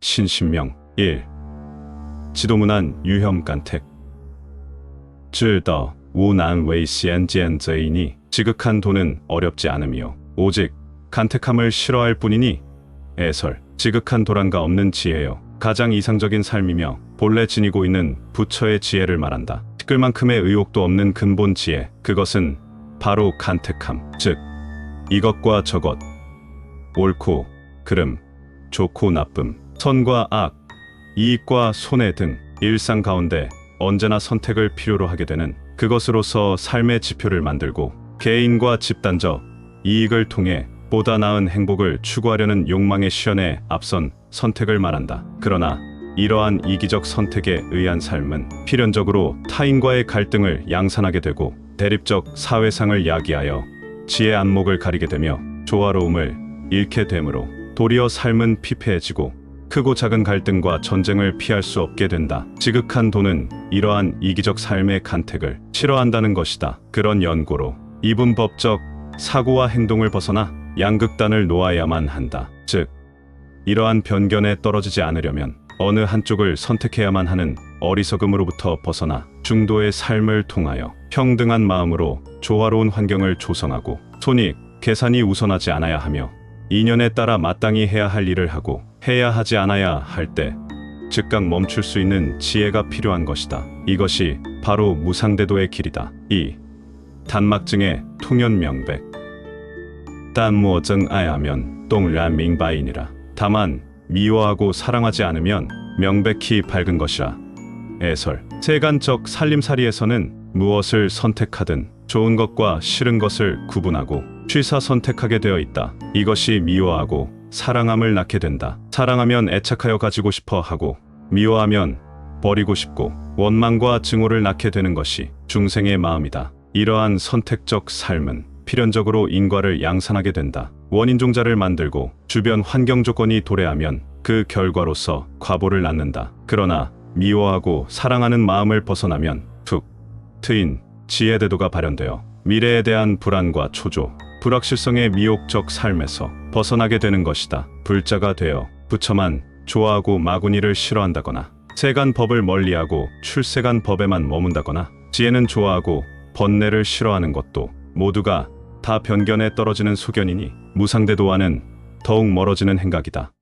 신신명. 1. 지도문안 유혐 간택. 知道 우난 웨이 시엔지엔 저이니 지극한 도는 어렵지 않음이요. 오직 간택함을 싫어할 뿐이니 애설 지극한 도란가 없는 지혜요. 가장 이상적인 삶이며 본래 지니고 있는 부처의 지혜를 말한다. 티끌만큼의 의욕도 없는 근본 지혜. 그것은 바로 간택함. 즉 이것과 저것. 옳고 그름. 좋고 나쁨 선과 악 이익과 손해 등 일상 가운데 언제나 선택을 필요로 하게 되는 그것으로서 삶의 지표를 만들고 개인과 집단적 이익을 통해 보다 나은 행복을 추구하려는 욕망의 시연에 앞선 선택을 말한다. 그러나 이러한 이기적 선택에 의한 삶은 필연적으로 타인과의 갈등을 양산하게 되고 대립적 사회상을 야기하여 지의 안목을 가리게 되며 조화로움을 잃게 되므로 도리어 삶은 피폐해지고 크고 작은 갈등과 전쟁을 피할 수 없게 된다. 지극한 도는 이러한 이기적 삶의 간택을 싫어한다는 것이다. 그런 연고로 이분법적 사고와 행동을 벗어나 양극단을 놓아야만 한다. 즉, 이러한 변견에 떨어지지 않으려면 어느 한쪽을 선택해야만 하는 어리석음으로부터 벗어나 중도의 삶을 통하여 평등한 마음으로 조화로운 환경을 조성하고 손익, 계산이 우선하지 않아야 하며 인연에 따라 마땅히 해야 할 일을 하고 해야 하지 않아야 할 때 즉각 멈출 수 있는 지혜가 필요한 것이다. 이것이 바로 무상대도의 길이다. 2. 단막증의 통연명백 딴무어증 아야면 똥란 민바이니라. 다만 미워하고 사랑하지 않으면 명백히 밝은 것이라. 애설 세간적 살림살이에서는 무엇을 선택하든 좋은 것과 싫은 것을 구분하고 취사 선택하게 되어 있다. 이것이 미워하고 사랑함을 낳게 된다. 사랑하면 애착하여 가지고 싶어 하고 미워하면 버리고 싶고 원망과 증오를 낳게 되는 것이 중생의 마음이다. 이러한 선택적 삶은 필연적으로 인과를 양산하게 된다. 원인종자를 만들고 주변 환경 조건이 도래하면 그 결과로서 과보를 낳는다. 그러나 미워하고 사랑하는 마음을 벗어나면 툭 트인 지혜대도가 발현되어 미래에 대한 불안과 초조, 불확실성의 미혹적 삶에서 벗어나게 되는 것이다. 불자가 되어 부처만 좋아하고 마구니를 싫어한다거나 세간 법을 멀리하고 출세간 법에만 머문다거나 지혜는 좋아하고 번뇌를 싫어하는 것도 모두가 다 변견에 떨어지는 소견이니 무상대도와는 더욱 멀어지는 행각이다.